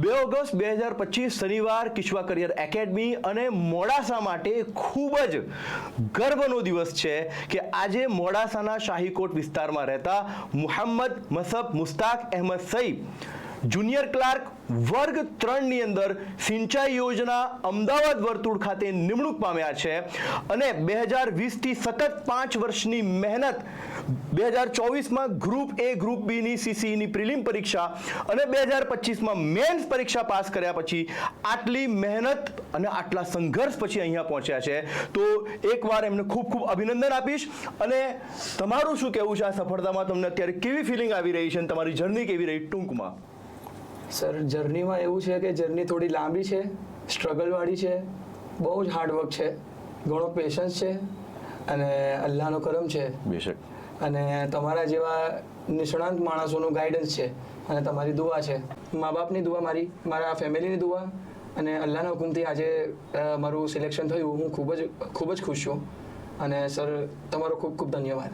બે ઓગસ્ટ બે હજાર પચીસ શનિવાર કિશ્વા કરિયર એકેડમી અને મોડાસા માટે ખૂબ જ ગર્વનો દિવસ છે કે આજે મોડાસાના શાહીકોટ વિસ્તારમાં રહેતા મુહમ્મદ મસબ મુસ્તાક અહેમદ સઈબ જુનિયર ક્લાર્ક વર્ગ ત્રણની અંદર સિંચાઈ યોજના અમદાવાદ વર્તુળ ખાતે નિમણૂક પામ્યા છે અને બે હજાર વીસથી સતત પાંચ વર્ષની મહેનત બે હજાર ચોવીસમાં ગ્રુપ એ, ગ્રુપ બીની સીસીની પ્રિલિમ પરીક્ષા અને બે હજાર પચીસમાં મેન્સ પરીક્ષા પાસ કર્યા પછી આટલી મહેનત અને આટલા સંઘર્ષ પછી અહીંયા પહોંચ્યા છે. તો એકવાર એમને ખૂબ ખૂબ અભિનંદન આપીશ અને તમારું શું કહેવું છે આ સફળતામાં? તમને અત્યારે કેવી ફિલિંગ આવી રહી છે અને તમારી જર્ની કેવી રહી ટૂંકમાં? સર જર્નીમાં એવું છે કે જર્ની થોડી લાંબી છે સ્ટ્રગલવાળી છે બહુ જ હાર્ડવર્ક છે ઘણો પેશન્સ છે અને અલ્લાહનો કરમ છે. બેશક. અને તમારા જેવા નિષ્ણાંત માણસોનું ગાઈડન્સ છે અને તમારી દુઆ છે. મા બાપની દુઆ મારી મારા ફેમિલીની દુઆ અને અલ્લાહના હુકુમથી આજે મારું સિલેક્શન થયું. હું ખૂબ જ ખૂબ જ ખુશ છું. અને સર તમારો ખૂબ ખૂબ ધન્યવાદ.